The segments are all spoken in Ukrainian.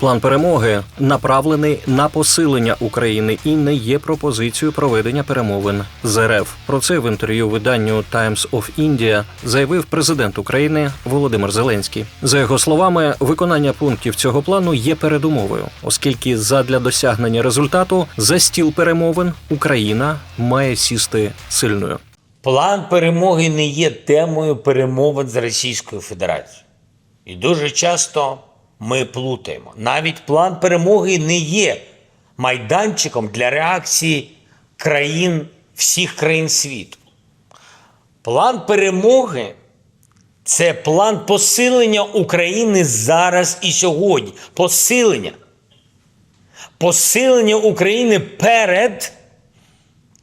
План перемоги направлений на посилення України і не є пропозицією проведення перемовин з РФ. Про це в інтерв'ю виданню Times of India заявив президент України Володимир Зеленський. За його словами, виконання пунктів цього плану є передумовою, оскільки задля досягнення результату за стіл перемовин Україна має сісти сильною. План перемоги не є темою перемовин з Російською Федерацією. І дуже часто ми плутаємо. Навіть план перемоги не є майданчиком для реакції країн всіх країн світу. План перемоги це план посилення України зараз і сьогодні. Посилення. Посилення України перед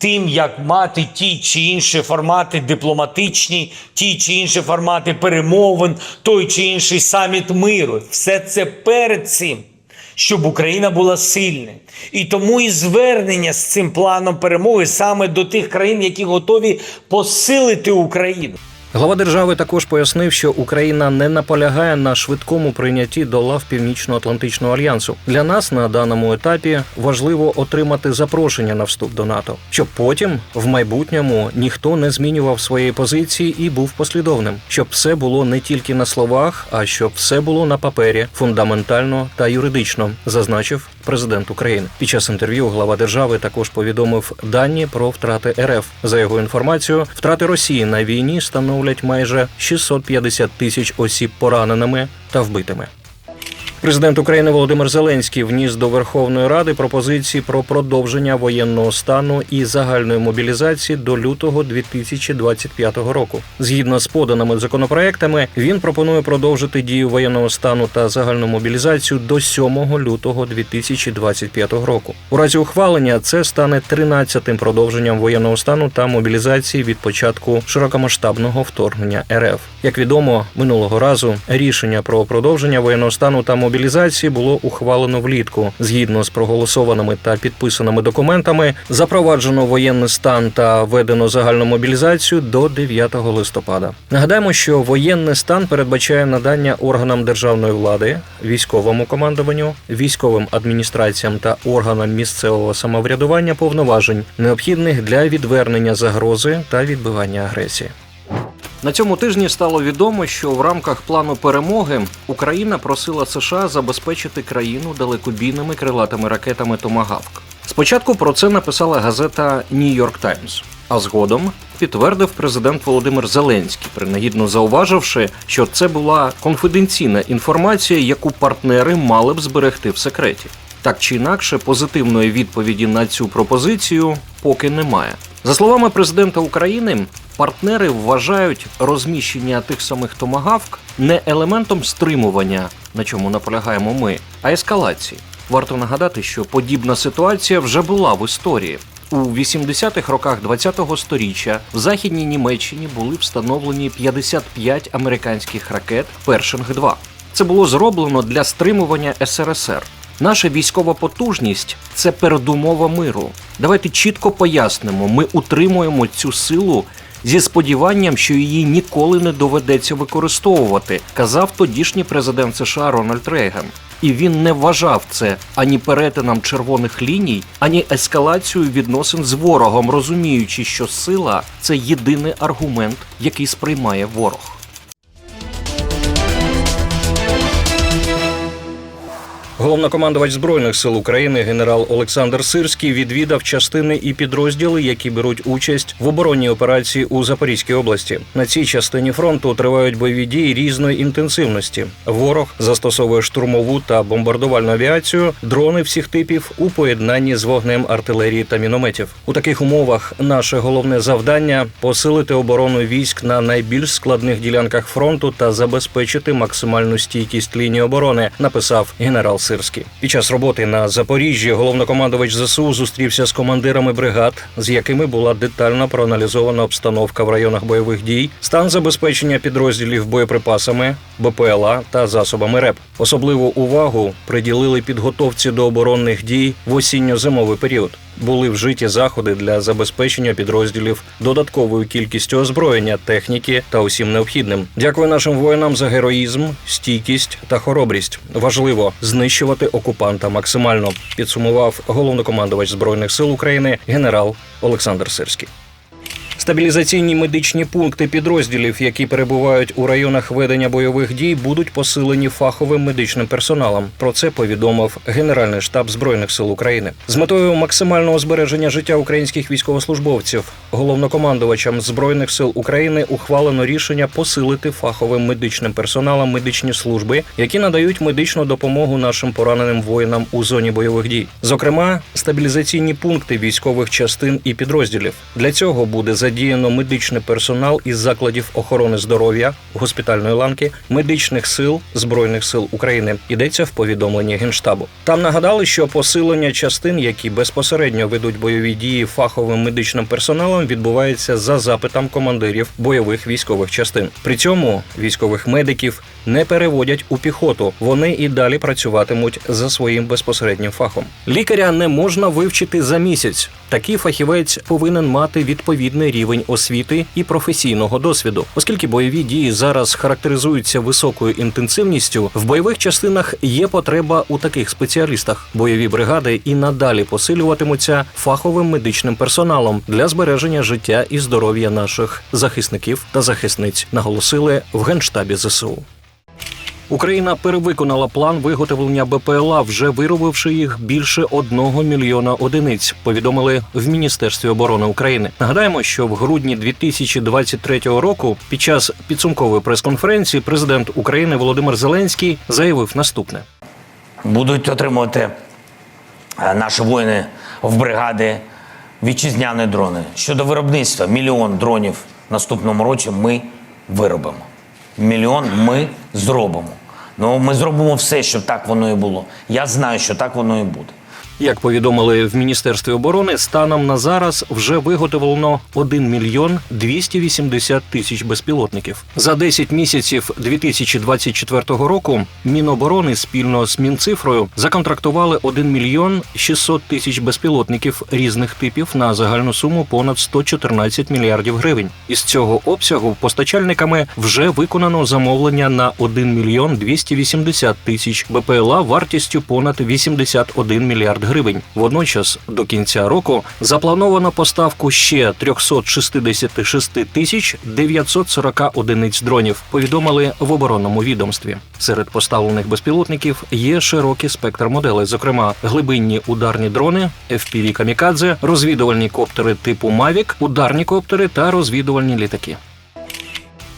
тим, як мати ті чи інші формати дипломатичні, ті чи інші формати перемовин, той чи інший саміт миру. Все це перед цим, щоб Україна була сильна. І тому і звернення з цим планом перемоги саме до тих країн, які готові посилити Україну. Глава держави також пояснив, що Україна не наполягає на швидкому прийнятті до лав Північно-Атлантичного альянсу. Для нас на даному етапі важливо отримати запрошення на вступ до НАТО, щоб потім в майбутньому ніхто не змінював своєї позиції і був послідовним, щоб все було не тільки на словах, а щоб все було на папері фундаментально та юридично, зазначив президент України. Під час інтерв'ю глава держави також повідомив дані про втрати РФ. За його інформацією, втрати Росії на війні становлять майже 650 тисяч осіб пораненими та вбитими. Президент України Володимир Зеленський вніс до Верховної Ради пропозиції про продовження воєнного стану і загальної мобілізації до лютого 2025 року. Згідно з поданими законопроектами, він пропонує продовжити дію воєнного стану та загальну мобілізацію до 7 лютого 2025 року. У разі ухвалення це стане 13-тим продовженням воєнного стану та мобілізації від початку широкомасштабного вторгнення РФ. Як відомо, минулого разу рішення про продовження воєнного стану та мобілізації було ухвалено влітку. Згідно з проголосованими та підписаними документами, запроваджено воєнний стан та введено загальну мобілізацію до 9 листопада. Нагадаємо, що воєнний стан передбачає надання органам державної влади, військовому командуванню, військовим адміністраціям та органам місцевого самоврядування повноважень, необхідних для відвернення загрози та відбивання агресії. На цьому тижні стало відомо, що в рамках плану перемоги Україна просила США забезпечити країну далекобійними крилатими ракетами Томагавк. Спочатку про це написала газета Нью-Йорк Таймс, а згодом підтвердив президент Володимир Зеленський, принагідно зауваживши, що це була конфіденційна інформація, яку партнери мали б зберегти в секреті. Так чи інакше, позитивної відповіді на цю пропозицію поки немає. За словами президента України, партнери вважають розміщення тих самих томагавк не елементом стримування, на чому наполягаємо ми, а ескалації. Варто нагадати, що подібна ситуація вже була в історії. У 80-х роках 20-го сторіччя в західній Німеччині були встановлені 55 американських ракет Першинг 2 Це було зроблено для стримування СРСР. Наша військова потужність це передумова миру. Давайте чітко пояснимо: ми утримуємо цю силу зі сподіванням, що її ніколи не доведеться використовувати, казав тодішній президент США Рональд Рейган. І він не вважав це ані перетином червоних ліній, ані ескалацією відносин з ворогом, розуміючи, що сила це єдиний аргумент, який сприймає ворог. Головнокомандувач збройних сил України генерал Олександр Сирський відвідав частини і підрозділи, які беруть участь в оборонній операції у Запорізькій області. На цій частині фронту тривають бойові дії різної інтенсивності. Ворог застосовує штурмову та бомбардувальну авіацію, дрони всіх типів у поєднанні з вогнем артилерії та мінометів. У таких умовах наше головне завдання посилити оборону військ на найбільш складних ділянках фронту та забезпечити максимальну стійкість лінії оборони, написав генерал Сирський. Під час роботи на Запоріжжі головнокомандувач ЗСУ зустрівся з командирами бригад, з якими була детально проаналізована обстановка в районах бойових дій, стан забезпечення підрозділів боєприпасами, БПЛА та засобами РЕП. Особливу увагу приділили підготовці до оборонних дій в осінньо-зимовий період. Були вжиті заходи для забезпечення підрозділів додатковою кількістю озброєння, техніки та усім необхідним. Дякую нашим воїнам за героїзм, стійкість та хоробрість. Важливо знищувати окупанта максимально. Підсумував головнокомандувач збройних сил України генерал Олександр Сирський. Стабілізаційні медичні пункти підрозділів, які перебувають у районах ведення бойових дій, будуть посилені фаховим медичним персоналом. Про це повідомив Генеральний штаб збройних сил України з метою максимального збереження життя українських військовослужбовців. Головнокомандувачам збройних сил України ухвалено рішення посилити фаховим медичним персоналом медичні служби, які надають медичну допомогу нашим пораненим воїнам у зоні бойових дій. Зокрема, стабілізаційні пункти військових частин і підрозділів. Для цього буде задіяно медичний персонал із закладів охорони здоров'я, госпітальної ланки, медичних сил збройних сил України. Йдеться в повідомленні генштабу. Там нагадали, що посилення частин, які безпосередньо ведуть бойові дії фаховим медичним персоналом, відбувається за запитом командирів бойових військових частин. При цьому військових медиків не переводять у піхоту. Вони і далі працюватимуть за своїм безпосереднім фахом. Лікаря не можна вивчити за місяць. Такий фахівець повинен мати відповідний рівень освіти і професійного досвіду, оскільки бойові дії зараз характеризуються високою інтенсивністю. В бойових частинах є потреба у таких спеціалістах. Бойові бригади і надалі посилюватимуться фаховим медичним персоналом для збереження життя і здоров'я наших захисників та захисниць, наголосили в генштабі ЗСУ. Україна перевиконала план виготовлення БПЛА, вже виробивши їх більше одного мільйона одиниць. Повідомили в Міністерстві оборони України. Нагадаємо, що в грудні 2023 року, під час підсумкової прес-конференції, президент України Володимир Зеленський заявив наступне: будуть отримувати е, наші воїни в бригади вітчизняні дрони. Щодо виробництва, мільйон дронів наступному році ми виробимо. Мільйон ми зробимо. Ну, ми зробимо все, щоб так воно і було. Я знаю, що так воно і буде. Як повідомили в міністерстві оборони, станом на зараз вже виготовлено 1 мільйон 280 тисяч безпілотників. За 10 місяців 2024 року Міноборони спільно з Мінцифрою законтрактували 1 мільйон 600 тисяч безпілотників різних типів на загальну суму понад 114 мільярдів гривень. Із цього обсягу постачальниками вже виконано замовлення на 1 мільйон 280 тисяч БПЛА вартістю понад 81 мільярд гривень. Водночас до кінця року заплановано поставку ще 366 тисяч 940 одиниць дронів. Повідомили в оборонному відомстві. Серед поставлених безпілотників є широкий спектр моделей, зокрема глибинні ударні дрони, FPV камікадзе, розвідувальні коптери типу Mavic, ударні коптери та розвідувальні літаки.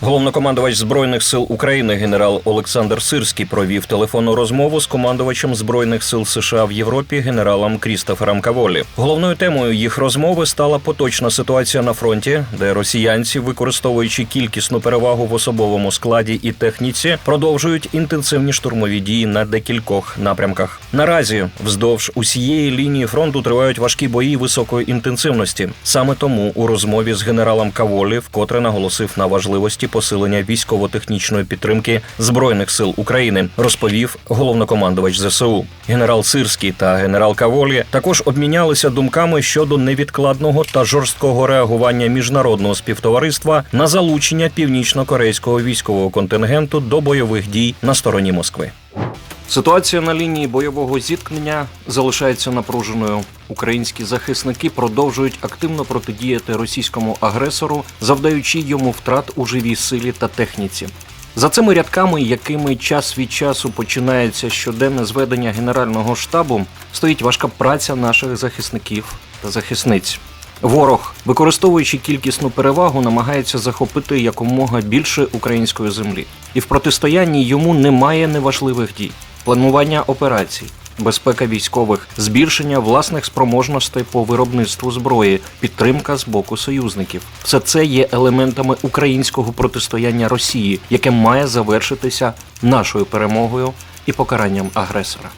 Головнокомандувач збройних сил України генерал Олександр Сирський провів телефонну розмову з командувачем збройних сил США в Європі генералом Крістофером Каволі. Головною темою їх розмови стала поточна ситуація на фронті, де росіянці, використовуючи кількісну перевагу в особовому складі і техніці, продовжують інтенсивні штурмові дії на декількох напрямках. Наразі вздовж усієї лінії фронту тривають важкі бої високої інтенсивності. Саме тому у розмові з генералом Каволі вкотре наголосив на важливості посилення військово-технічної підтримки збройних сил України, розповів головнокомандувач ЗСУ. Генерал Сирський та генерал Каволі також обмінялися думками щодо невідкладного та жорсткого реагування міжнародного співтовариства на залучення північно-корейського військового контингенту до бойових дій на стороні Москви. Ситуація на лінії бойового зіткнення залишається напруженою. Українські захисники продовжують активно протидіяти російському агресору, завдаючи йому втрат у живій силі та техніці. За цими рядками, якими час від часу починається щоденне зведення Генерального штабу, стоїть важка праця наших захисників та захисниць. Ворог, використовуючи кількісну перевагу, намагається захопити якомога більше української землі, і в протистоянні йому немає неважливих дій планування операцій, безпека військових, збільшення власних спроможностей по виробництву зброї, підтримка з боку союзників. Все це є елементами українського протистояння Росії, яке має завершитися нашою перемогою і покаранням агресора.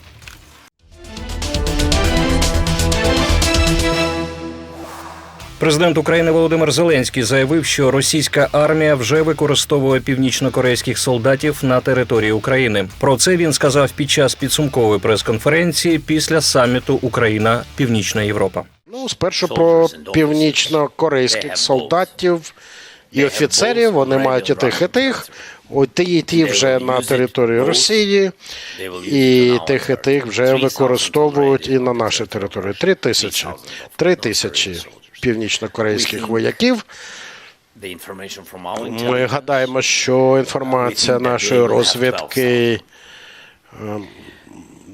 Президент України Володимир Зеленський заявив, що російська армія вже використовує північно-корейських солдатів на території України. Про це він сказав під час підсумкової прес-конференції після саміту Україна Північна Європа. Ну, спершу про північно-корейських солдатів і офіцерів. Вони мають і тих, і тих. От ті, і ті вже на території Росії, і тих, і тих вже використовують і на нашій території. Три тисячі. Три тисячі північно-корейських вояків. Ми гадаємо, що інформація нашої розвідки ем,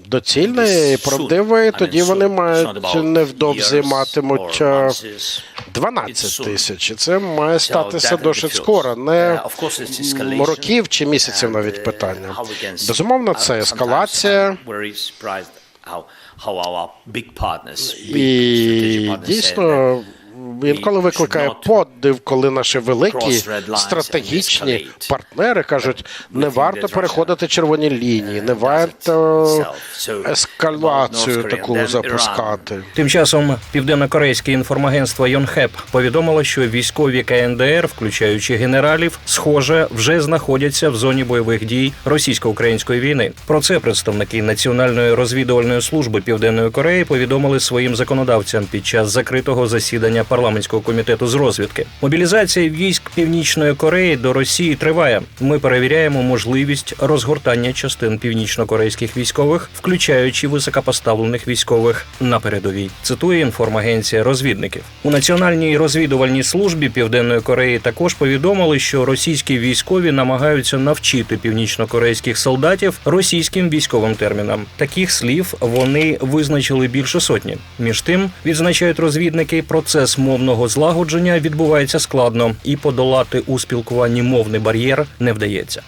доцільна і правдива, і тоді вони мають невдовзі матимуть е, 12 тисяч. І це має статися досить скоро, не років чи місяців навіть питання. Безумовно, це ескалація. how our big partners, big strategic partners, this, інколи викликає подив, коли наші великі стратегічні партнери кажуть, не варто переходити червоні лінії, не варто ескалацію таку запускати. Тим часом південнокорейське інформагентство Йонхеп повідомило, що військові КНДР, включаючи генералів, схоже, вже знаходяться в зоні бойових дій російсько-української війни. Про це представники Національної розвідувальної служби Південної Кореї повідомили своїм законодавцям під час закритого засідання парламентського комітету з розвідки. Мобілізація військ Північної Кореї до Росії триває. Ми перевіряємо можливість розгортання частин північно-корейських військових, включаючи високопоставлених військових на передовій. Цитує інформагенція розвідників у національній розвідувальній службі Південної Кореї. Також повідомили, що російські військові намагаються навчити північно-корейських солдатів російським військовим термінам. Таких слів вони визначили більше сотні. Між тим відзначають розвідники, процес мовного злагодження відбувається складно, і подолати у спілкуванні мовний бар'єр не вдається.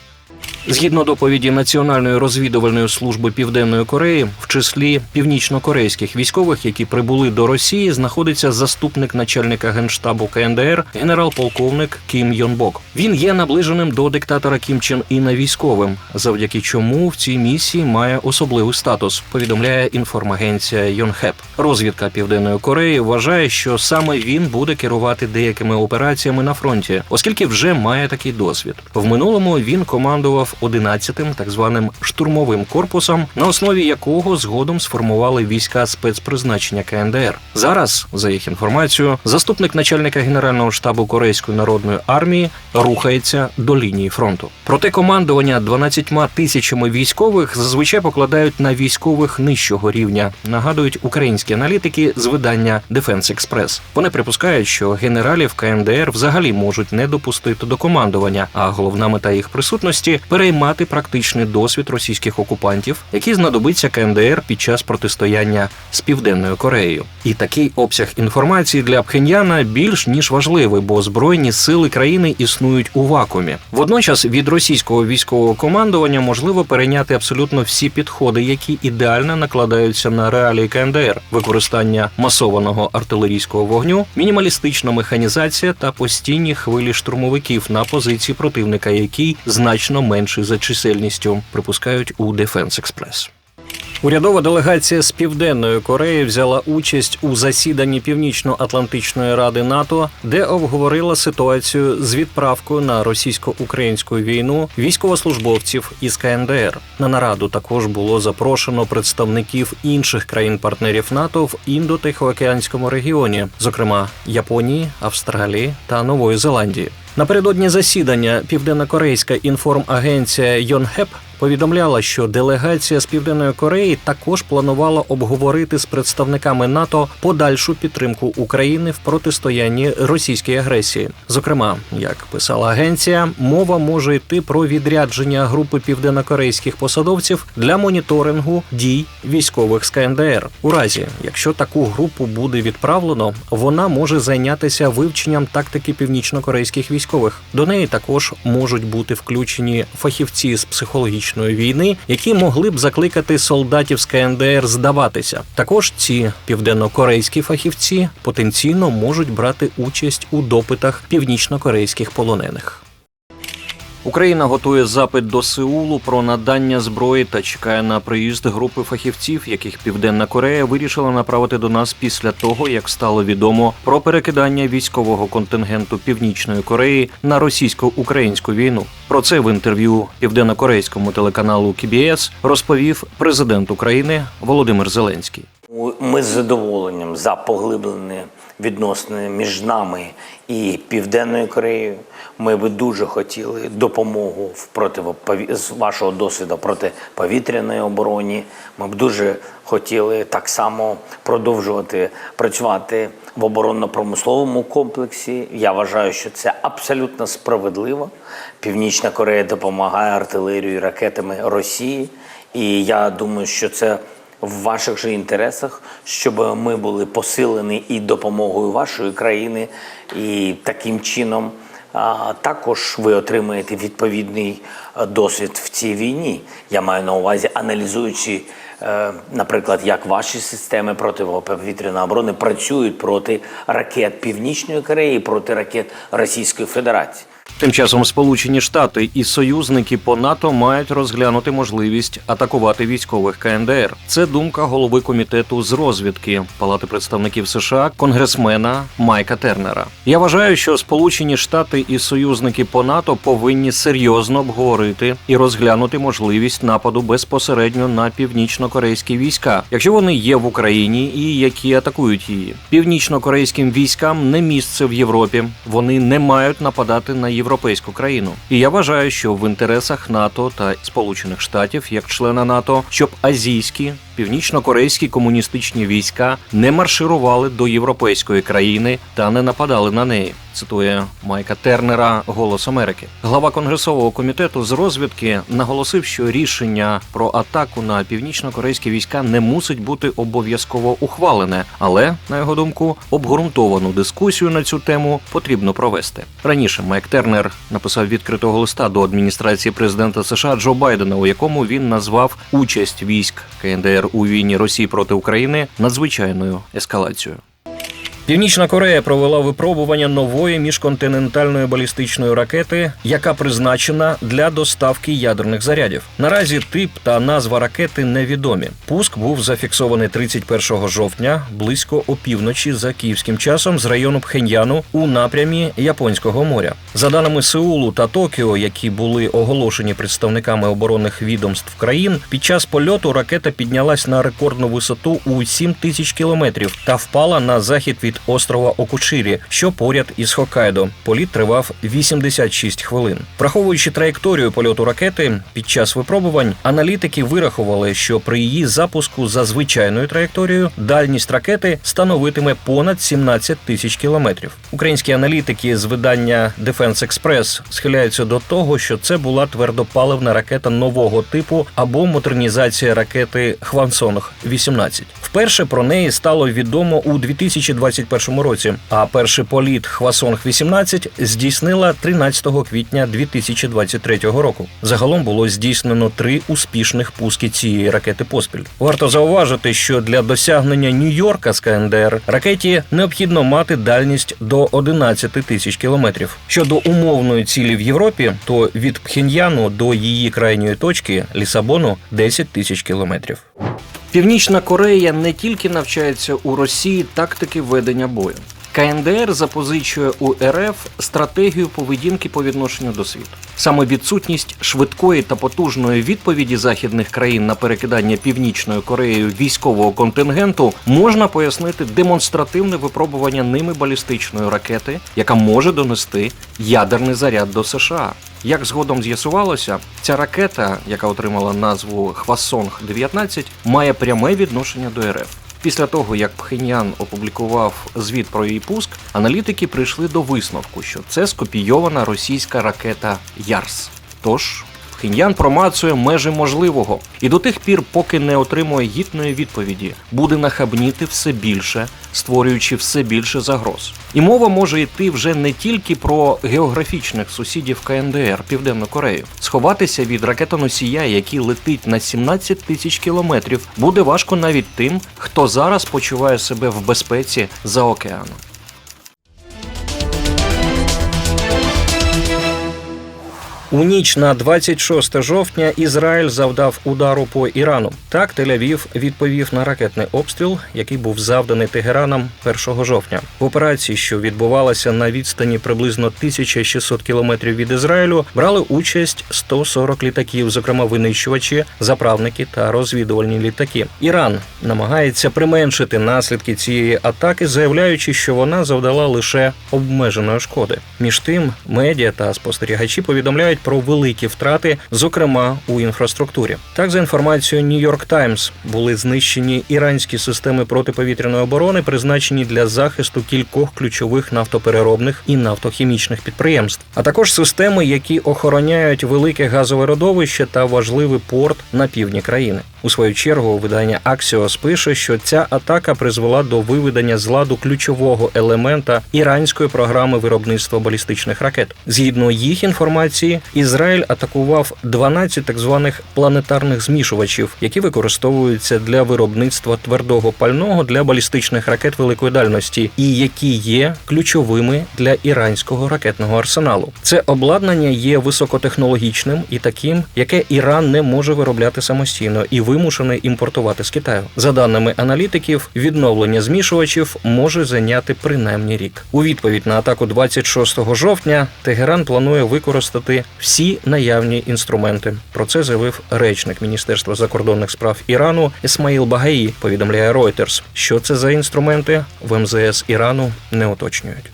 Згідно доповіді Національної розвідувальної служби Південної Кореї, в числі північно-корейських військових, які прибули до Росії, знаходиться заступник начальника генштабу КНДР, генерал-полковник Кім Йонбок. Він є наближеним до диктатора Кім Чен Іна військовим, завдяки чому в цій місії має особливий статус. Повідомляє інформагенція Йонхеп. Розвідка Південної Кореї вважає, що саме він буде керувати деякими операціями на фронті, оскільки вже має такий досвід. В минулому він командував 11-тим так званим штурмовим корпусом, на основі якого згодом сформували війська спецпризначення КНДР. Зараз, за їх інформацією, заступник начальника генерального штабу Корейської народної армії рухається до лінії фронту. Проте командування 12 тисячами військових зазвичай покладають на військових нижчого рівня. Нагадують українські аналітики з видання Defense Express. Вони припускають, що генералів КНДР взагалі можуть не допустити до командування, а головна мета їх присутності переймати практичний досвід російських окупантів, який знадобиться КНДР під час протистояння з Південною Кореєю. І такий обсяг інформації для Пхеньяна більш ніж важливий, бо збройні сили країни існують у вакуумі. Водночас від російського військового командування можливо перейняти абсолютно всі підходи, які ідеально накладаються на реалії КНДР: використання масованого артилерійського вогню, мінімалістична механізація та постійні хвилі штурмовиків на позиції противника, який значно менший за чисельністю, припускають у Defense Express. Урядова делегація з Південної Кореї взяла участь у засіданні Північно-Атлантичної ради НАТО, де обговорила ситуацію з відправкою на російсько-українську війну військовослужбовців із КНДР. На нараду також було запрошено представників інших країн-партнерів НАТО в індо-тихоокеанському регіоні, зокрема Японії, Австралії та Нової Зеландії. Напередодні засідання Південнокорейська інформагенція Йонхеп повідомляла, що делегація з Південної Кореї також планувала обговорити з представниками НАТО подальшу підтримку України в протистоянні російській агресії. Зокрема, як писала агенція, мова може йти про відрядження групи південнокорейських посадовців для моніторингу дій військових з КНДР. У разі, якщо таку групу буде відправлено, вона може зайнятися вивченням тактики північнокорейських військових. До неї також можуть бути включені фахівці з психологічної війни, які могли б закликати солдатів з КНДР здаватися. Також ці південнокорейські фахівці потенційно можуть брати участь у допитах північнокорейських полонених. Україна готує запит до Сеулу про надання зброї та чекає на приїзд групи фахівців, яких Південна Корея вирішила направити до нас після того, як стало відомо про перекидання військового контингенту Північної Кореї на російсько-українську війну. Про це в інтерв'ю південнокорейському телеканалу KBS розповів президент України Володимир Зеленський. Ми з задоволенням за поглиблені відносини між нами і Південною Кореєю. Ми би дуже хотіли допомогу в протипові... з вашого досвіду протиповітряної обороні. Ми б дуже хотіли так само продовжувати працювати в оборонно-промисловому комплексі. Я вважаю, що це абсолютно справедливо. Північна Корея допомагає артилерією і ракетами Росії. І я думаю, що це в ваших же інтересах, щоб ми були посилені і допомогою вашої країни, і таким чином також ви отримаєте відповідний е, досвід в цій війні. Я маю на увазі, аналізуючи, е, наприклад, як ваші системи протиповітряної оборони працюють проти ракет Північної Кореї, проти ракет Російської Федерації. Тим часом Сполучені Штати і союзники по НАТО мають розглянути можливість атакувати військових КНДР. Це думка голови комітету з розвідки Палати представників США, конгресмена Майка Тернера. Я вважаю, що Сполучені Штати і союзники по НАТО повинні серйозно обговорити і розглянути можливість нападу безпосередньо на північно-корейські війська, якщо вони є в Україні і які атакують її. Північно-корейським військам не місце в Європі. Вони не мають нападати на європейську країну. І я вважаю, що в інтересах НАТО та Сполучених Штатів, як члена НАТО, щоб азійські північно-корейські комуністичні війська не марширували до європейської країни та не нападали на неї. Цитує Майка Тернера Голос Америки. Глава конгресового комітету з розвідки наголосив, що рішення про атаку на північно-корейські війська не мусить бути обов'язково ухвалене, але на його думку обґрунтовану дискусію на цю тему потрібно провести. Раніше Майк Тернер написав відкритого листа до адміністрації президента США Джо Байдена, у якому він назвав участь військ КНДР у війні Росії проти України надзвичайною ескалацією. Північна Корея провела випробування нової міжконтинентальної балістичної ракети, яка призначена для доставки ядерних зарядів. Наразі тип та назва ракети невідомі. Пуск був зафіксований 31 жовтня близько опівночі за київським часом з району Пхеньяну у напрямі Японського моря. За даними Сеулу та Токіо, які були оголошені представниками оборонних відомств країн, під час польоту ракета піднялась на рекордну висоту у 7 тисяч кілометрів та впала на захід від острова Окучирі, що поряд із Хоккайдо. Політ тривав 86 хвилин. Враховуючи траєкторію польоту ракети під час випробувань, аналітики вирахували, що при її запуску за звичайною траєкторією дальність ракети становитиме понад 17 тисяч кілометрів. Українські аналітики з видання Defense Express схиляються до того, що це була твердопаливна ракета нового типу або модернізація ракети Хвансонг 18 Вперше про неї стало відомо у 2021 році. А перший політ Хвасонг 18 здійснила 13 квітня 2023 року. Загалом було здійснено три успішних пуски цієї ракети поспіль. Варто зауважити, що для досягнення Нью-Йорка з КНДР ракеті необхідно мати дальність до 11 тисяч кілометрів. Щодо умовної цілі в Європі, то від Пхеньяну до її крайньої точки Лісабону 10 тисяч кілометрів. Північна Корея не тільки навчається у Росії тактики ведення бою. КНДР запозичує у РФ стратегію поведінки по відношенню до світу. Саме відсутність швидкої та потужної відповіді західних країн на перекидання північною Кореєю військового контингенту можна пояснити демонстративне випробування ними балістичної ракети, яка може донести ядерний заряд до США. Як згодом з'ясувалося, ця ракета, яка отримала назву Хвасонг 19 має пряме відношення до РФ. Після того, як Пхеньян опублікував звіт про її пуск, аналітики прийшли до висновку, що це скопійована російська ракета Ярс. Тож Пхеньян промацує межі можливого і до тих пір, поки не отримує гідної відповіді, буде нахабніти все більше, створюючи все більше загроз. І мова може йти вже не тільки про географічних сусідів КНДР Південну Корею. Сховатися від ракетоносія, який летить на 17 тисяч кілометрів, буде важко навіть тим, хто зараз почуває себе в безпеці за океаном. У ніч на 26 жовтня Ізраїль завдав удару по Ірану. Так Тель-Авів відповів на ракетний обстріл, який був завданий Тегераном 1 жовтня. В операції, що відбувалася на відстані приблизно 1600 кілометрів від Ізраїлю, брали участь 140 літаків, зокрема винищувачі, заправники та розвідувальні літаки. Іран намагається применшити наслідки цієї атаки, заявляючи, що вона завдала лише обмеженої шкоди. Між тим, медіа та спостерігачі повідомляють про великі втрати, зокрема у інфраструктурі. Так, за інформацією New York Times, були знищені іранські системи протиповітряної оборони, призначені для захисту кількох ключових нафтопереробних і нафтохімічних підприємств, а також системи, які охороняють велике газове родовище та важливий порт на півдні країни. У свою чергу видання Axios пише, що ця атака призвела до виведення з ладу ключового елемента іранської програми виробництва балістичних ракет. Згідно їх інформації, Ізраїль атакував 12 так званих планетарних змішувачів, які використовуються для виробництва твердого пального для балістичних ракет великої дальності, і які є ключовими для іранського ракетного арсеналу. Це обладнання є високотехнологічним і таким, яке Іран не може виробляти самостійно і вимушений імпортувати з Китаю. За даними аналітиків, відновлення змішувачів може зайняти принаймні рік. У відповідь на атаку 26 жовтня Тегеран планує використати всі наявні інструменти. Про це заявив речник Міністерства закордонних справ Ірану Ісмаїл Багаї. Повідомляє Reuters. Що це за інструменти в МЗС Ірану не уточнюють.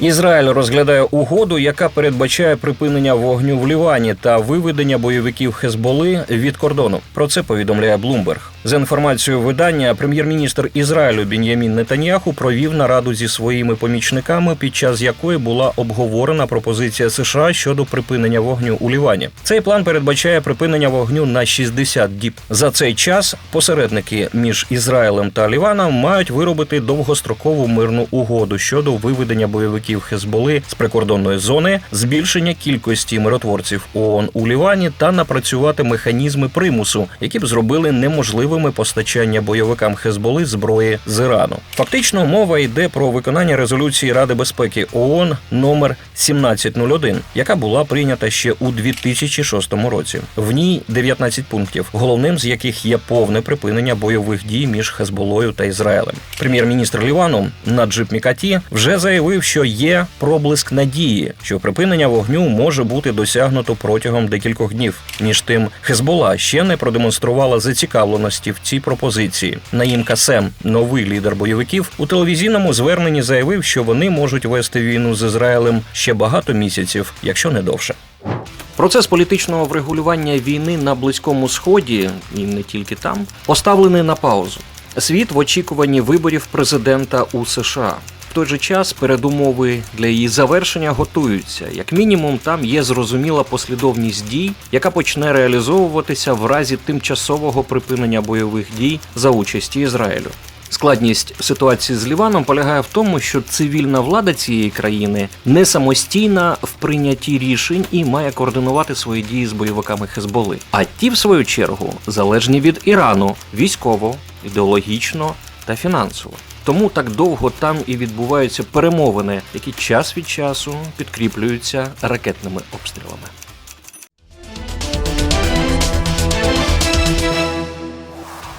Ізраїль розглядає угоду, яка передбачає припинення вогню в Лівані та виведення бойовиків Хезболи від кордону. Про це повідомляє Блумберг. За інформацією видання, прем'єр-міністр Ізраїлю Бін'ямін Нетаньяху провів нараду зі своїми помічниками, під час якої була обговорена пропозиція США щодо припинення вогню у Лівані. Цей план передбачає припинення вогню на 60 діб. За цей час посередники між Ізраїлем та Ліваном мають виробити довгострокову мирну угоду щодо виведення бойовиків Хезболи з прикордонної зони, збільшення кількості миротворців ООН у Лівані та напрацювати механізми примусу, які б зробили неможливими постачання бойовикам Хезболи зброї з Ірану. Фактично мова йде про виконання резолюції Ради безпеки ООН номер 1701, яка була прийнята ще у 2006 році. В ній 19 пунктів, головним з яких є повне припинення бойових дій між Хезболою та Ізраїлем. Прем'єр-міністр Лівану Наджиб Мікаті вже заявив, що є проблиск надії, що припинення вогню може бути досягнуто протягом декількох днів. Між тим, Хезбола ще не продемонструвала зацікавленості в цій пропозиції. Наїм Касем, новий лідер бойовиків, у телевізійному зверненні заявив, що вони можуть вести війну з Ізраїлем ще багато місяців, якщо не довше. Процес політичного врегулювання війни на близькому сході і не тільки там поставлений на паузу. Світ в очікуванні виборів президента у США. Той же час передумови для її завершення готуються. Як мінімум, там є зрозуміла послідовність дій, яка почне реалізовуватися в разі тимчасового припинення бойових дій за участі Ізраїлю. Складність ситуації з Ліваном полягає в тому, що цивільна влада цієї країни не самостійна в прийнятті рішень і має координувати свої дії з бойовиками Хезболи. А ті, в свою чергу, залежні від Ірану військово, ідеологічно та фінансово. Тому так довго там і відбуваються перемовини, які час від часу підкріплюються ракетними обстрілами.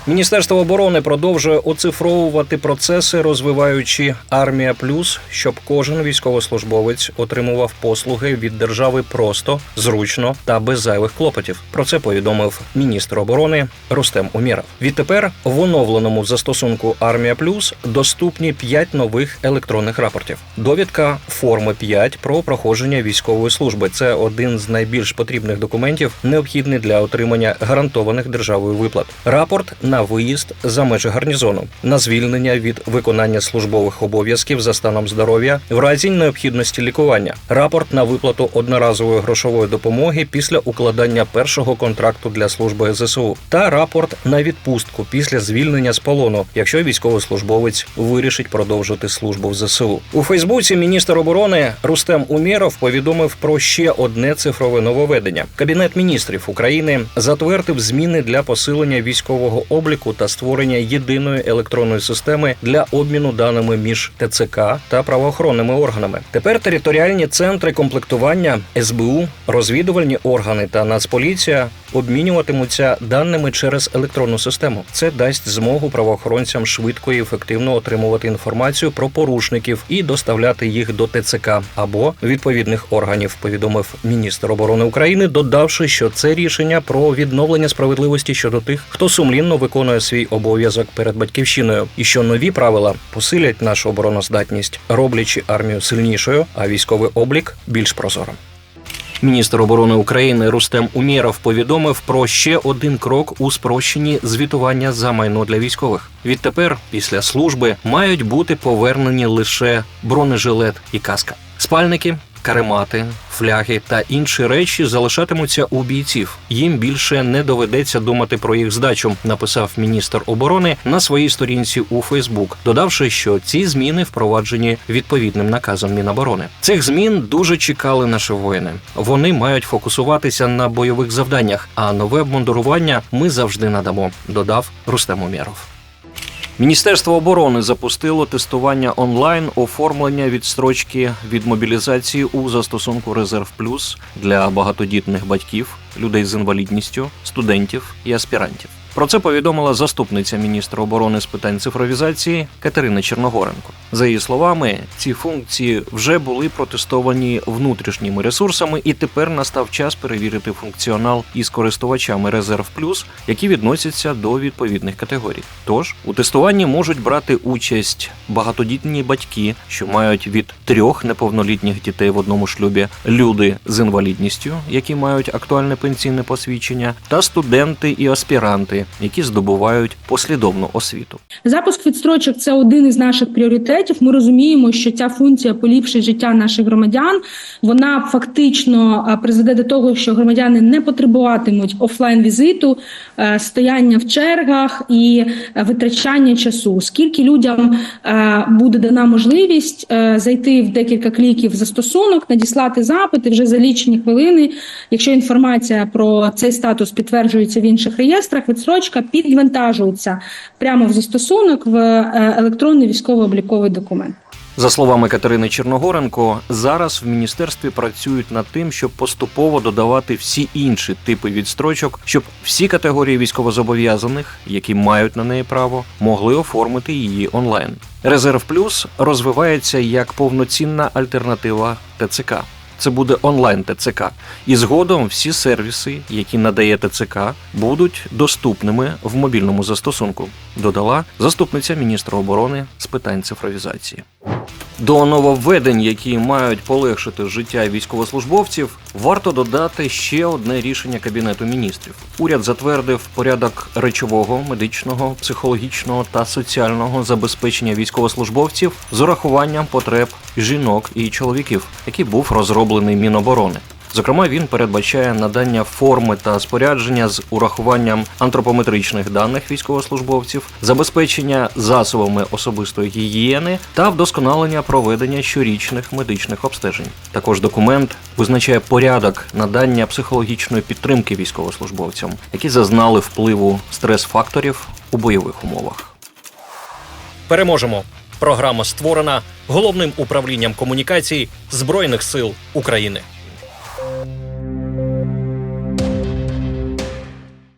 Міністерство оборони продовжує оцифровувати процеси, розвиваючи армія плюс, щоб кожен військовослужбовець отримував послуги від держави просто, зручно та без зайвих клопотів. Про це повідомив міністр оборони Рустем Умєров. Відтепер в оновленому застосунку Армія Плюс доступні 5 нових електронних рапортів. Довідка форми 5 про проходження військової служби. Це один з найбільш потрібних документів, необхідний для отримання гарантованих державою виплат. Рапорт на виїзд за межі гарнізону, на звільнення від виконання службових обов'язків за станом здоров'я в разі необхідності лікування, рапорт на виплату одноразової грошової допомоги після укладання першого контракту для служби ЗСУ, та рапорт на відпустку після звільнення з полону, якщо військовослужбовець вирішить продовжити службу в ЗСУ. У Фейсбуці міністр оборони Рустем Умєров повідомив про ще одне цифрове нововведення. Кабінет міністрів України затвердив зміни для посилення військового обліку обліку та створення єдиної електронної системи для обміну даними між ТЦК та правоохоронними органами. Тепер територіальні центри комплектування СБУ, розвідувальні органи та Нацполіція обмінюватимуться даними через електронну систему. Це дасть змогу правоохоронцям швидко і ефективно отримувати інформацію про порушників і доставляти їх до ТЦК або відповідних органів. Повідомив міністр оборони України, додавши, що це рішення про відновлення справедливості щодо тих, хто сумлінно виконує свій обов'язок перед батьківщиною, і що нові правила посилять нашу обороноздатність, роблячи армію сильнішою, а військовий облік більш прозорим. Міністр оборони України Рустем Умєров повідомив про ще один крок у спрощенні звітування за майно для військових. Відтепер, після служби, мають бути повернені лише бронежилет і каска. Спальники, каремати, фляги та інші речі залишатимуться у бійців. Їм більше не доведеться думати про їх здачу, написав міністр оборони на своїй сторінці у Фейсбук, додавши, що ці зміни впроваджені відповідним наказом Міноборони. Цих змін дуже чекали наші воїни. Вони мають фокусуватися на бойових завданнях, а нове обмундирування ми завжди надамо. Додав Рустем Умєров. Міністерство оборони запустило тестування онлайн оформлення відстрочки від мобілізації у застосунку Резерв Плюс для багатодітних батьків, людей з інвалідністю, студентів і аспірантів. Про це повідомила заступниця міністра оборони з питань цифровізації Катерина Черногоренко. За її словами, ці функції вже були протестовані внутрішніми ресурсами, і тепер настав час перевірити функціонал із користувачами Резерв Плюс, які відносяться до відповідних категорій. Тож у тестуванні можуть брати участь багатодітні батьки, що мають від трьох неповнолітніх дітей в одному шлюбі, люди з інвалідністю, які мають актуальне пенсійне посвідчення, та студенти і аспіранти, які здобувають послідовну освіту. Запуск відстрочок це один із наших пріоритетів. Ми розуміємо, що ця функція поліпшить життя наших громадян. Вона фактично е, призведе до того, що громадяни не потребуватимуть офлайн візиту, е, стояння в чергах і е, витрачання часу. Скільки людям буде дана можливість зайти в декілька кліків в застосунок, надіслати запити вже за лічені хвилини. Якщо інформація про цей статус підтверджується в інших реєстрах, відстрочка підвантажується прямо в застосунок в е, електронний військово-обліковий документ. За словами Катерини Черногоренко, зараз в міністерстві працюють над тим, щоб поступово додавати всі інші типи відстрочок, щоб всі категорії військовозобов'язаних, які мають на неї право, могли оформити її онлайн. Резерв Плюс розвивається як повноцінна альтернатива ТЦК. Це буде онлайн ТЦК, і згодом всі сервіси, які надає ТЦК, будуть доступними в мобільному застосунку, додала заступниця міністра оборони з питань цифровізації. До нововведень, які мають полегшити життя військовослужбовців, варто додати ще одне рішення кабінету міністрів. Уряд затвердив порядок речового, медичного, психологічного та соціального забезпечення військовослужбовців з урахуванням потреб жінок і чоловіків, який був розроблений Міноборони. Зокрема, він передбачає надання форми та спорядження з урахуванням антропометричних даних військовослужбовців, забезпечення засобами особистої гігієни та вдосконалення проведення щорічних медичних обстежень. Також документ визначає порядок надання психологічної підтримки військовослужбовцям, які зазнали впливу стрес-факторів у бойових умовах. Переможемо. Програма створена головним управлінням комунікацій Збройних сил України.